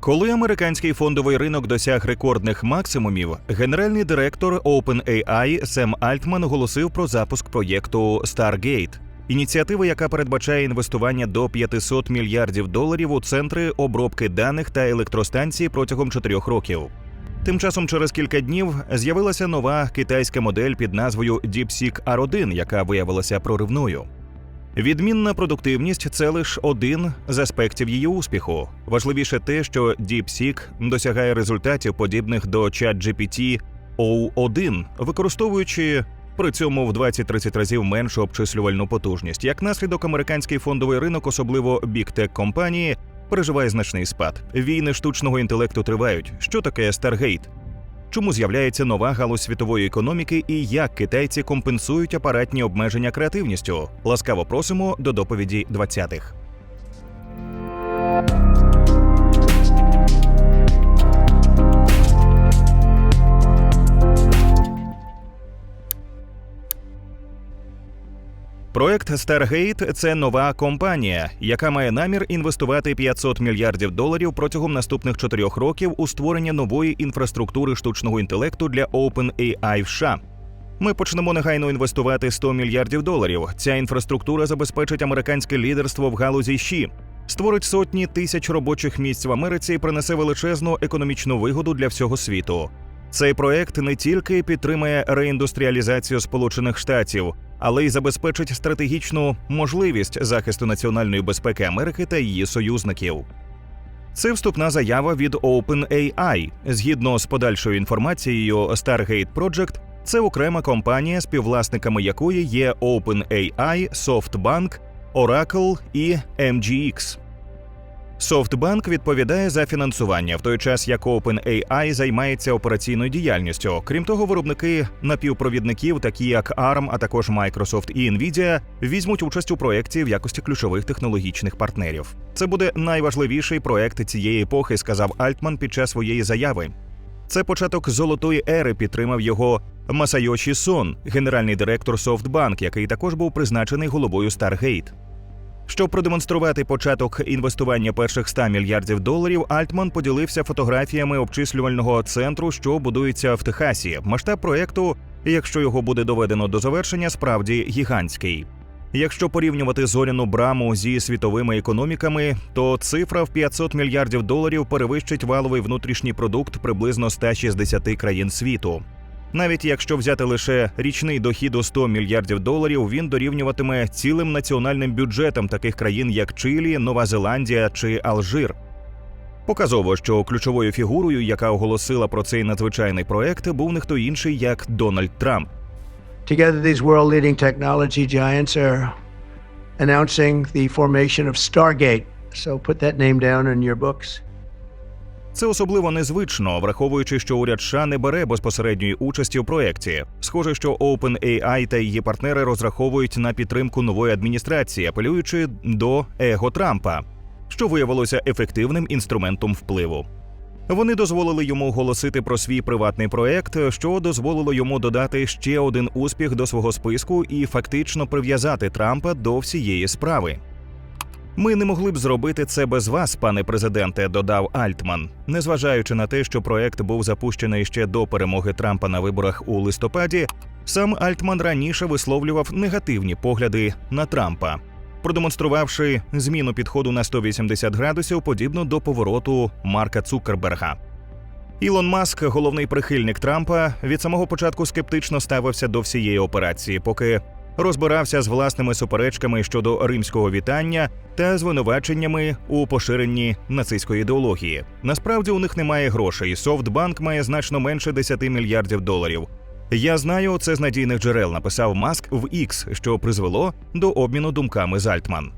Коли американський фондовий ринок досяг рекордних максимумів, генеральний директор OpenAI Сем Альтман оголосив про запуск проєкту Stargate, ініціативи, яка передбачає інвестування до 500 мільярдів доларів у центри обробки даних та електростанції протягом чотирьох років. Тим часом, через кілька днів з'явилася нова китайська модель під назвою DeepSeek R1, яка виявилася проривною. Відмінна продуктивність це лише один з аспектів її успіху. Важливіше те, що DeepSeek досягає результатів подібних до ChatGPT O1, використовуючи при цьому в 20-30 разів меншу обчислювальну потужність. Як наслідок, американський фондовий ринок, особливо бік-тек компанії, переживає значний спад. Війни штучного інтелекту тривають. Що таке Stargate? Чому з'являється нова галузь світової економіки і як китайці компенсують апаратні обмеження креативністю? Ласкаво просимо до доповіді 20-х. Проект Stargate – це нова компанія, яка має намір інвестувати 500 мільярдів доларів протягом наступних чотирьох років у створення нової інфраструктури штучного інтелекту для OpenAI в США. Ми почнемо негайно інвестувати 100 мільярдів доларів. Ця інфраструктура забезпечить американське лідерство в галузі ЩІ, створить сотні тисяч робочих місць в Америці і принесе величезну економічну вигоду для всього світу. Цей проект не тільки підтримує реіндустріалізацію Сполучених Штатів, але й забезпечить стратегічну можливість захисту національної безпеки Америки та її союзників. Це вступна заява від OpenAI. Згідно з подальшою інформацією, Stargate Project – це окрема компанія, співвласниками якої є OpenAI, SoftBank, Oracle і MGX. SoftBank відповідає за фінансування, в той час як OpenAI займається операційною діяльністю. Крім того, виробники напівпровідників, такі як ARM, а також Microsoft і Nvidia, візьмуть участь у проєкті в якості ключових технологічних партнерів. Це буде найважливіший проект цієї епохи, сказав Альтман під час своєї заяви. Це початок золотої ери підтримав його Масайоші Сон, генеральний директор SoftBank, який також був призначений головою Stargate. Щоб продемонструвати початок інвестування перших 100 мільярдів доларів, Альтман поділився фотографіями обчислювального центру, що будується в Техасі. Масштаб проекту, якщо його буде доведено до завершення, справді гігантський. Якщо порівнювати зоряну браму зі світовими економіками, то цифра в 500 мільярдів доларів перевищить валовий внутрішній продукт приблизно 160 країн світу. Навіть якщо взяти лише річний дохід у 100 мільярдів доларів, він дорівнюватиме цілим національним бюджетам таких країн, як Чилі, Нова Зеландія чи Алжир. Показово, що ключовою фігурою, яка оголосила про цей надзвичайний проект, був не хто інший, як Дональд Трамп. Together, these world leading technology giants are announcing the formation of Stargate. So put that name down in your books. Це особливо незвично, враховуючи, що уряд США не бере безпосередньої участі у проєкті. Схоже, що OpenAI та її партнери розраховують на підтримку нової адміністрації, апелюючи до его Трампа, що виявилося ефективним інструментом впливу. Вони дозволили йому оголосити про свій приватний проект, що дозволило йому додати ще один успіх до свого списку і фактично прив'язати Трампа до всієї справи. Ми не могли б зробити це без вас, пане президенте, додав Альтман. Незважаючи на те, що проект був запущений ще до перемоги Трампа на виборах у листопаді, сам Альтман раніше висловлював негативні погляди на Трампа, продемонструвавши зміну підходу на 180 градусів, подібно до повороту Марка Цукерберга. Ілон Маск, головний прихильник Трампа, від самого початку скептично ставився до всієї операції, поки розбирався з власними суперечками щодо римського вітання та звинуваченнями у поширенні нацистської ідеології. Насправді у них немає грошей. Софтбанк має значно менше 10 мільярдів доларів. Я знаю це з надійних джерел, написав Маск в X, що призвело до обміну думками з Альтман.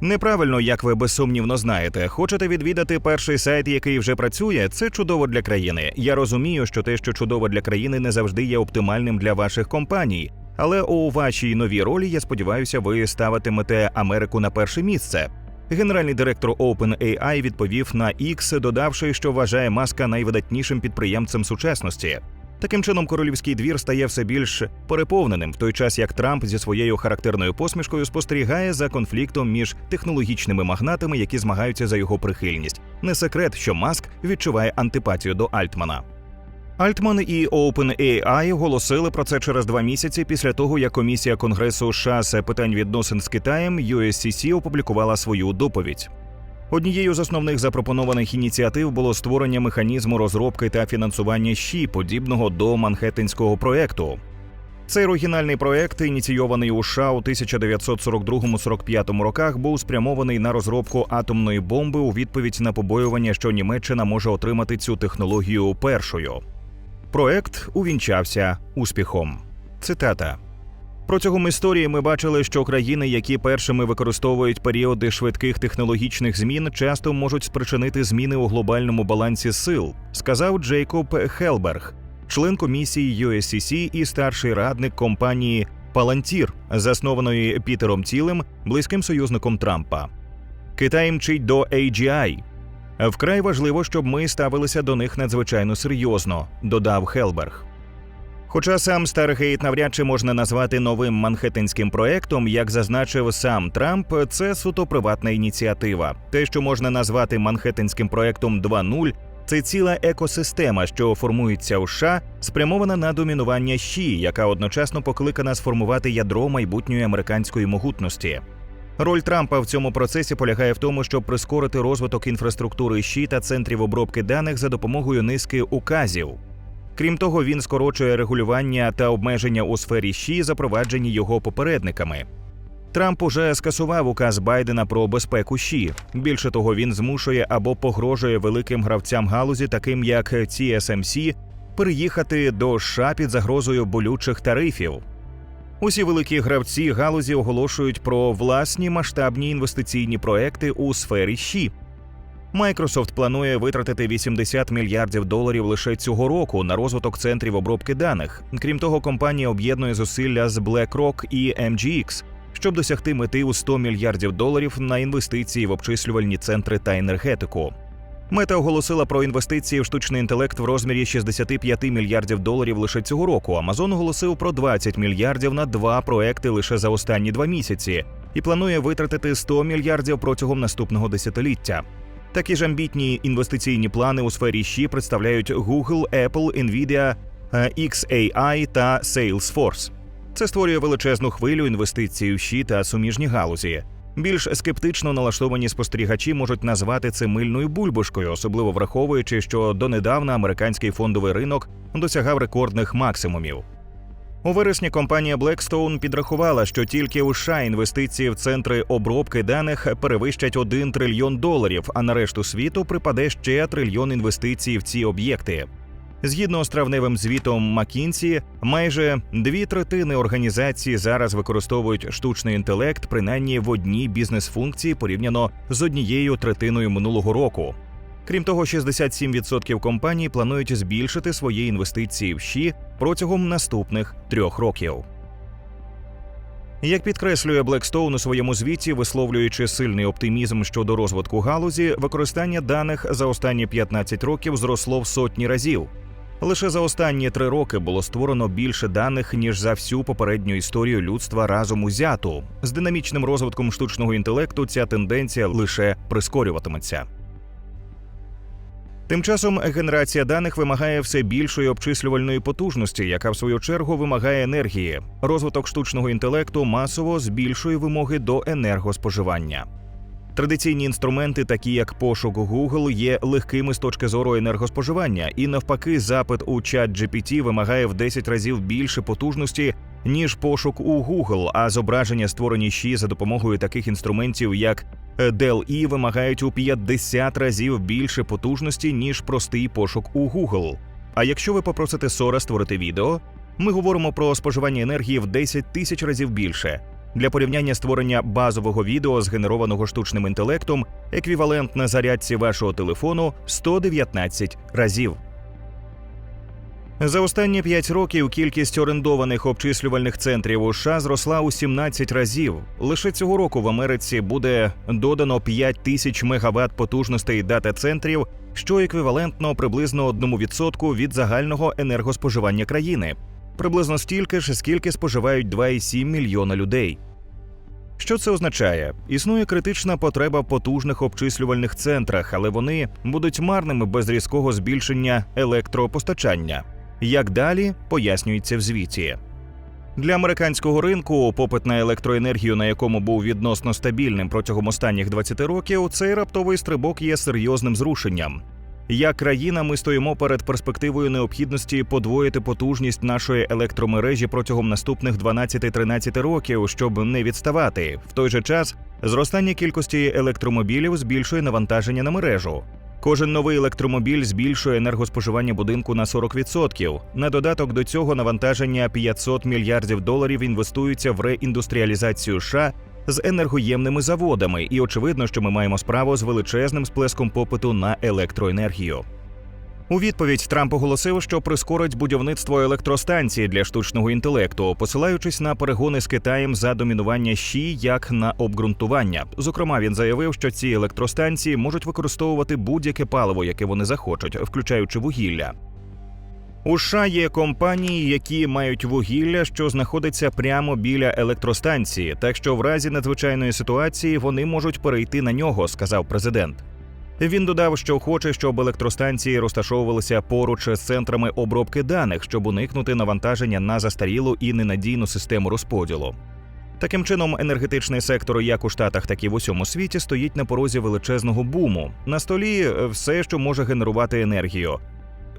Неправильно, як ви безсумнівно знаєте. Хочете відвідати перший сайт, який вже працює, це чудово для країни. Я розумію, що те, що чудово для країни, не завжди є оптимальним для ваших компаній. Але у вашій новій ролі, я сподіваюся, ви ставитимете Америку на перше місце. Генеральний директор OpenAI відповів на X, додавши, що вважає маска найвидатнішим підприємцем сучасності. Таким чином, королівський двір стає все більш переповненим, в той час як Трамп зі своєю характерною посмішкою спостерігає за конфліктом між технологічними магнатами, які змагаються за його прихильність. Не секрет, що Маск відчуває антипатію до Альтмана. Альтман і OpenAI оголосили про це через два місяці після того, як комісія Конгресу США з питань відносин з Китаєм USCC опублікувала свою доповідь. Однією з основних запропонованих ініціатив було створення механізму розробки та фінансування ЩІ, подібного до Манхеттенського проекту. Цей оригінальний проект, ініційований у США у 1942-45 роках, був спрямований на розробку атомної бомби у відповідь на побоювання, що Німеччина може отримати цю технологію першою. Проект увінчався успіхом. Цитата. Протягом історії ми бачили, що країни, які першими використовують періоди швидких технологічних змін, часто можуть спричинити зміни у глобальному балансі сил, сказав Джейкоб Хелберг, член комісії USCC і старший радник компанії Palantir, заснованої Пітером Тілем, близьким союзником Трампа. Китай мчить до AGI. Вкрай важливо, щоб ми ставилися до них надзвичайно серйозно, додав Хелберг. Хоча сам Старгейт навряд чи можна назвати новим манхеттенським проектом, як зазначив сам Трамп, це суто приватна ініціатива. Те, що можна назвати манхеттенським проектом 2.0, це ціла екосистема, що формується у США, спрямована на домінування ЩІ, яка одночасно покликана сформувати ядро майбутньої американської могутності. Роль Трампа в цьому процесі полягає в тому, щоб прискорити розвиток інфраструктури ЩІ та центрів обробки даних за допомогою низки указів. Крім того, він скорочує регулювання та обмеження у сфері ЩІ, запроваджені його попередниками. Трамп уже скасував указ Байдена про безпеку ЩІ. Більше того, він змушує або погрожує великим гравцям галузі, таким як TSMC, переїхати до США під загрозою болючих тарифів. Усі великі гравці галузі оголошують про власні масштабні інвестиційні проекти у сфері ЩІ. Microsoft планує витратити 80 мільярдів доларів лише цього року на розвиток центрів обробки даних. Крім того, компанія об'єднує зусилля з BlackRock і MGX, щоб досягти мети у 100 мільярдів доларів на інвестиції в обчислювальні центри та енергетику. Мета оголосила про інвестиції в штучний інтелект в розмірі 65 мільярдів доларів лише цього року. Амазон оголосив про 20 мільярдів на два проекти лише за останні два місяці і планує витратити 100 мільярдів протягом наступного десятиліття. Такі ж амбітні інвестиційні плани у сфері ЩІ представляють Google, Apple, Nvidia, е, XAI та Salesforce. Це створює величезну хвилю інвестицій у ЩІ та суміжні галузі. Більш скептично налаштовані спостерігачі можуть назвати це мильною бульбашкою, особливо враховуючи, що донедавна американський фондовий ринок досягав рекордних максимумів. У вересні компанія Blackstone підрахувала, що тільки у США інвестиції в центри обробки даних перевищать 1 трильйон доларів, а на решту світу припаде ще трильйон інвестицій в ці об'єкти. Згідно з травневим звітом McKinsey, майже дві третини організацій зараз використовують штучний інтелект принаймні в одній бізнес-функції порівняно з однією третиною минулого року. Крім того, 67% компаній планують збільшити свої інвестиції в ЩІ протягом наступних трьох років. Як підкреслює Blackstone у своєму звіті, висловлюючи сильний оптимізм щодо розвитку галузі, використання даних за останні 15 років зросло в сотні разів. Лише за останні три роки було створено більше даних ніж за всю попередню історію людства разом узяту. З динамічним розвитком штучного інтелекту ця тенденція лише прискорюватиметься. Тим часом генерація даних вимагає все більшої обчислювальної потужності, яка в свою чергу вимагає енергії. Розвиток штучного інтелекту масово збільшує вимоги до енергоспоживання. Традиційні інструменти, такі як пошук Google, є легкими з точки зору енергоспоживання, і навпаки, запит у чат GPT вимагає в 10 разів більше потужності ніж пошук у Google, а зображення, створені ще за допомогою таких інструментів, як DALL-E, вимагають у 50 разів більше потужності ніж простий пошук у Google. А якщо ви попросите Сора створити відео, ми говоримо про споживання енергії в 10 тисяч разів більше. Для порівняння створення базового відео, згенерованого штучним інтелектом, еквівалент на зарядці вашого телефону 119 разів. За останні 5 років кількість орендованих обчислювальних центрів у США зросла у 17 разів. Лише цього року в Америці буде додано 5 тисяч мегаватт потужностей дата-центрів, що еквівалентно приблизно 1% від загального енергоспоживання країни. Приблизно стільки ж, скільки споживають 2,7 мільйона людей. Що це означає? Існує критична потреба в потужних обчислювальних центрах, але вони будуть марними без різкого збільшення електропостачання. Як далі пояснюється в звіті. Для американського ринку попит на електроенергію, на якому був відносно стабільним протягом останніх 20 років, цей раптовий стрибок є серйозним зрушенням. Як країна, ми стоїмо перед перспективою необхідності подвоїти потужність нашої електромережі протягом наступних 12-13 років, щоб не відставати. В той же час зростання кількості електромобілів збільшує навантаження на мережу. Кожен новий електромобіль збільшує енергоспоживання будинку на 40%. На додаток до цього навантаження 500 мільярдів доларів інвестуються в реіндустріалізацію США з енергоємними заводами, і очевидно, що ми маємо справу з величезним сплеском попиту на електроенергію. У відповідь Трамп оголосив, що прискорить будівництво електростанції для штучного інтелекту, посилаючись на перегони з Китаєм за домінування ЩІ як на обґрунтування. Зокрема, він заявив, що ці електростанції можуть використовувати будь-яке паливо, яке вони захочуть, включаючи вугілля. У США є компанії, які мають вугілля, що знаходиться прямо біля електростанції, так що в разі надзвичайної ситуації вони можуть перейти на нього, сказав президент. Він додав, що хоче, щоб електростанції розташовувалися поруч з центрами обробки даних, щоб уникнути навантаження на застарілу і ненадійну систему розподілу. Таким чином, енергетичний сектор як у Штатах, так і в усьому світі стоїть на порозі величезного буму. На столі е, все, що може генерувати енергію.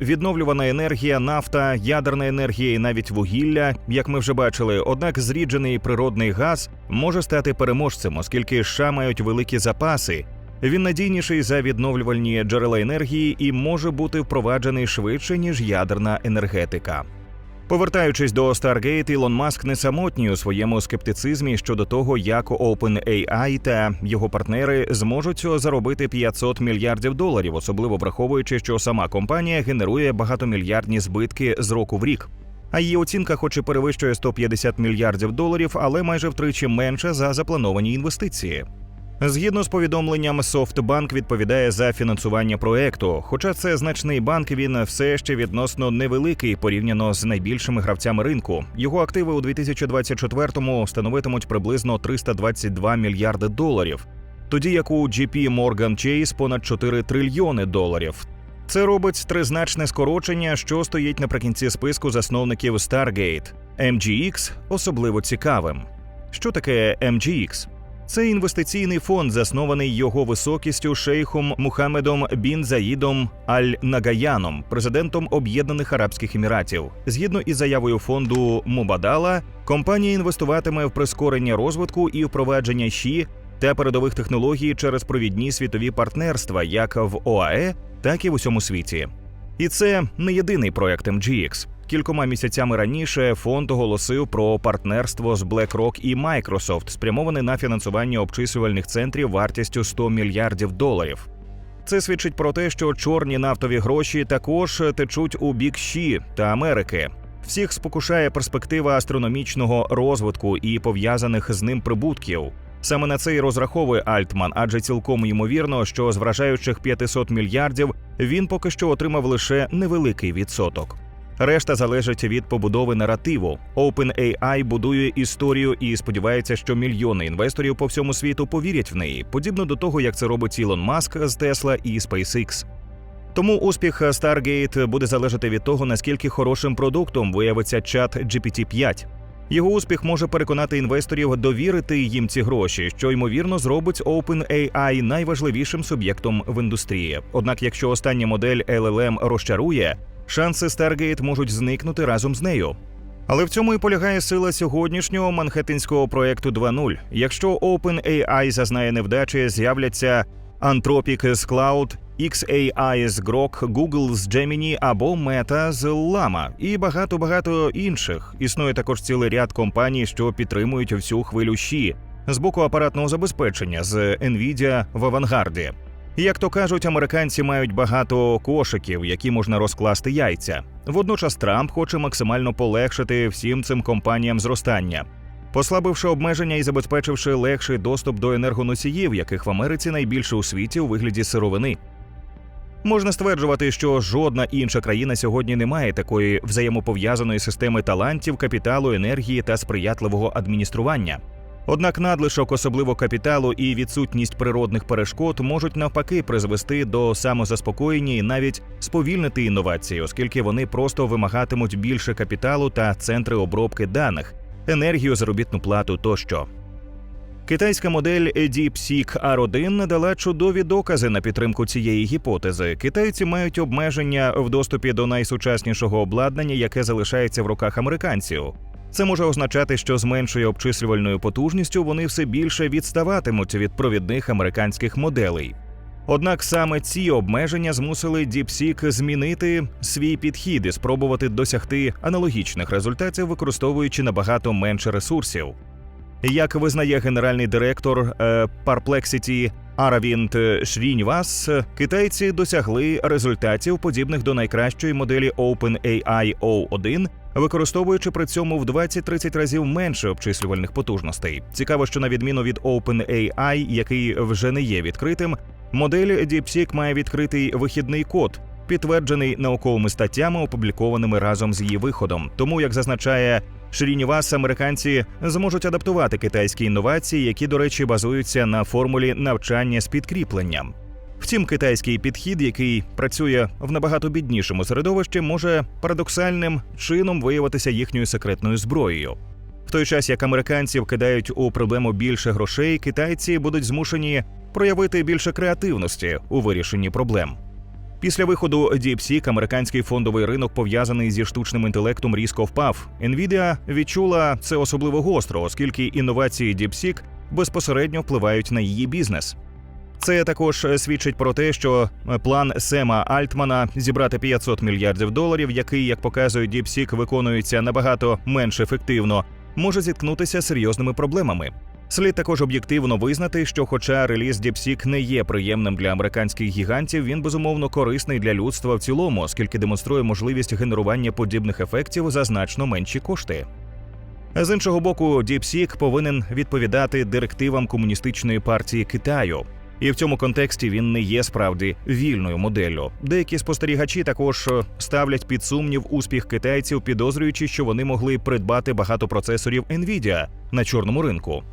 Відновлювана енергія, нафта, ядерна енергія і навіть вугілля, як ми вже бачили. Однак зріджений природний газ може стати переможцем, оскільки США мають великі запаси. Він надійніший за відновлювальні джерела енергії і може бути впроваджений швидше ніж ядерна енергетика. Повертаючись до Stargate, Ілон Маск не самотній у своєму скептицизмі щодо того, як OpenAI та його партнери зможуть заробити 500 мільярдів доларів, особливо враховуючи, що сама компанія генерує багатомільярдні збитки з року в рік. А її оцінка, хоч і перевищує 150 мільярдів доларів, але майже втричі менше за заплановані інвестиції. Згідно з повідомленням, SoftBank відповідає за фінансування проекту. Хоча це значний банк, він все ще відносно невеликий порівняно з найбільшими гравцями ринку. Його активи у 2024-му становитимуть приблизно 322 мільярди доларів, тоді як у JP Morgan Chase понад 4 трильйони доларів. Це робить тризначне скорочення, що стоїть наприкінці списку засновників Stargate. MGX особливо цікавим. Що таке MGX? Це інвестиційний фонд, заснований його високістю шейхом Мухаммедом Бін Заїдом Аль Нагаяном, президентом Об'єднаних Арабських Еміратів. Згідно із заявою фонду Мубадала, компанія інвестуватиме в прискорення розвитку і впровадження ЩІ та передових технологій через провідні світові партнерства, як в ОАЕ, так і в усьому світі. І це не єдиний проект MGX. Кількома місяцями раніше фонд оголосив про партнерство з BlackRock і Microsoft, спрямоване на фінансування обчислювальних центрів вартістю 100 мільярдів доларів. Це свідчить про те, що чорні нафтові гроші також течуть у бік ЩІ та Америки. Всіх спокушає перспектива астрономічного розвитку і пов'язаних з ним прибутків. Саме на це й розраховує Альтман, адже цілком ймовірно, що з вражаючих 500 мільярдів він поки що отримав лише невеликий відсоток. Решта залежить від побудови наративу. OpenAI будує історію і сподівається, що мільйони інвесторів по всьому світу повірять в неї, подібно до того, як це робить Ілон Маск з Tesla і SpaceX. Тому успіх Stargate буде залежати від того, наскільки хорошим продуктом виявиться чат GPT-5. Його успіх може переконати інвесторів довірити їм ці гроші, що ймовірно зробить OpenAI найважливішим суб'єктом в індустрії. Однак, якщо остання модель LLM розчарує, шанси Stargate можуть зникнути разом з нею. Але в цьому і полягає сила сьогоднішнього манхеттенського проекту 2.0. Якщо OpenAI зазнає невдачі, з'являться Anthropic з Cloud, XAI з Grok, Google з Gemini або Meta з Llama і багато багато інших. Існує також цілий ряд компаній, що підтримують всю хвилю щі з боку апаратного забезпечення з Nvidia в авангарді. Як то кажуть, американці мають багато кошиків, які можна розкласти яйця. Водночас Трамп хоче максимально полегшити всім цим компаніям зростання, послабивши обмеження і забезпечивши легший доступ до енергоносіїв, яких в Америці найбільше у світі у вигляді сировини. Можна стверджувати, що жодна інша країна сьогодні не має такої взаємопов'язаної системи талантів, капіталу, енергії та сприятливого адміністрування. Однак надлишок, особливо капіталу і відсутність природних перешкод, можуть навпаки призвести до самозаспокоєння і навіть сповільнити інновації, оскільки вони просто вимагатимуть більше капіталу та центри обробки даних, енергію, заробітну плату тощо. Китайська модель DeepSeek R1 надала чудові докази на підтримку цієї гіпотези. Китайці мають обмеження в доступі до найсучаснішого обладнання, яке залишається в руках американців. Це може означати, що з меншою обчислювальною потужністю вони все більше відставатимуть від провідних американських моделей. Однак саме ці обмеження змусили DeepSeek змінити свій підхід і спробувати досягти аналогічних результатів, використовуючи набагато менше ресурсів. Як визнає генеральний директор е, Perplexity Аравінт Шріньвас, китайці досягли результатів, подібних до найкращої моделі OpenAI O1, використовуючи при цьому в 20-30 разів менше обчислювальних потужностей. Цікаво, що на відміну від OpenAI, який вже не є відкритим, модель DeepSeek має відкритий вихідний код. Підтверджений науковими статтями, опублікованими разом з її виходом. Тому, як зазначає Шрінівас, американці зможуть адаптувати китайські інновації, які, до речі, базуються на формулі навчання з підкріпленням. Втім, китайський підхід, який працює в набагато біднішому середовищі, може парадоксальним чином виявитися їхньою секретною зброєю. В той час як американці вкидають у проблему більше грошей, китайці будуть змушені проявити більше креативності у вирішенні проблем. Після виходу DeepSeek американський фондовий ринок пов'язаний зі штучним інтелектом різко впав. Nvidia відчула це особливо гостро, оскільки інновації DeepSeek безпосередньо впливають на її бізнес. Це також свідчить про те, що план Сема Альтмана зібрати 500 мільярдів доларів, який, як показує DeepSeek, виконується набагато менш ефективно, може зіткнутися з серйозними проблемами. Слід також об'єктивно визнати, що, хоча реліз DeepSeek не є приємним для американських гігантів, він безумовно корисний для людства в цілому, оскільки демонструє можливість генерування подібних ефектів за значно менші кошти. З іншого боку, DeepSeek повинен відповідати директивам комуністичної партії Китаю. І в цьому контексті він не є справді вільною моделлю. Деякі спостерігачі також е, ставлять під сумнів успіх китайців, підозрюючи, що вони могли придбати багато процесорів Nvidia на чорному ринку.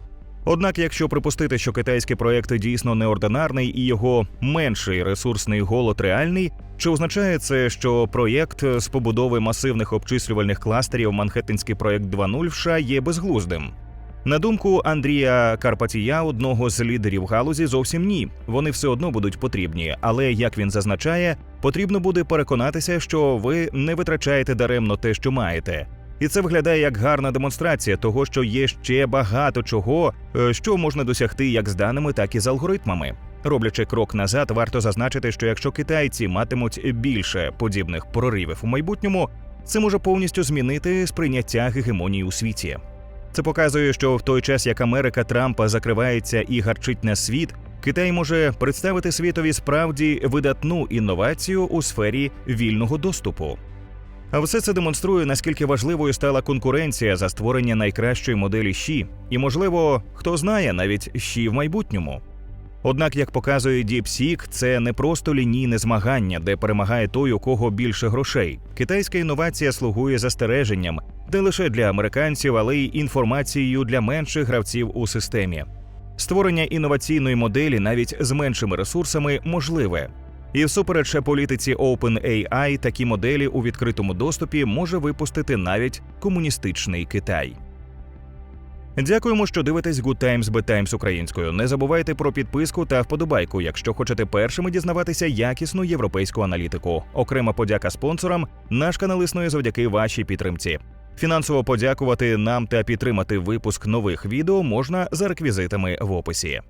Однак, якщо припустити, що китайський проект дійсно неординарний і його менший ресурсний голод реальний, чи означає це, що проєкт з побудови масивних обчислювальних кластерів Манхеттенський проєкт 2.0 в США є безглуздим? На думку Андрія Карпатія, одного з лідерів галузі, зовсім ні. Вони все одно будуть потрібні, але як він зазначає, потрібно буде переконатися, що ви не витрачаєте даремно те, що маєте. І це виглядає як гарна демонстрація того, що є ще багато чого, е, що можна досягти як з даними, так і з алгоритмами. Роблячи крок назад, варто зазначити, що якщо китайці матимуть більше подібних проривів у майбутньому, це може повністю змінити сприйняття гегемонії у світі. Це показує, що в той час, як Америка Трампа закривається і гарчить на світ, Китай може представити світові справді видатну інновацію у сфері вільного доступу. А все це демонструє, наскільки важливою стала конкуренція за створення найкращої моделі Ші, і, можливо, хто знає, навіть Ші в майбутньому. Однак, як показує DeepSeek, це не просто лінійне змагання, де перемагає той, у кого більше грошей. Китайська інновація слугує застереженням не лише для американців, але й інформацією для менших гравців у системі. Створення інноваційної моделі навіть з меншими ресурсами можливе. І всупереч політиці OpenAI такі моделі у відкритому доступі може випустити навіть комуністичний Китай. Дякуємо, що дивитесь Good Times Bad Times українською. Не забувайте про підписку та вподобайку, якщо хочете першими дізнаватися якісну європейську аналітику. Окрема подяка спонсорам. Наш канал існує завдяки вашій підтримці. Фінансово подякувати нам та підтримати випуск нових відео можна за реквізитами в описі.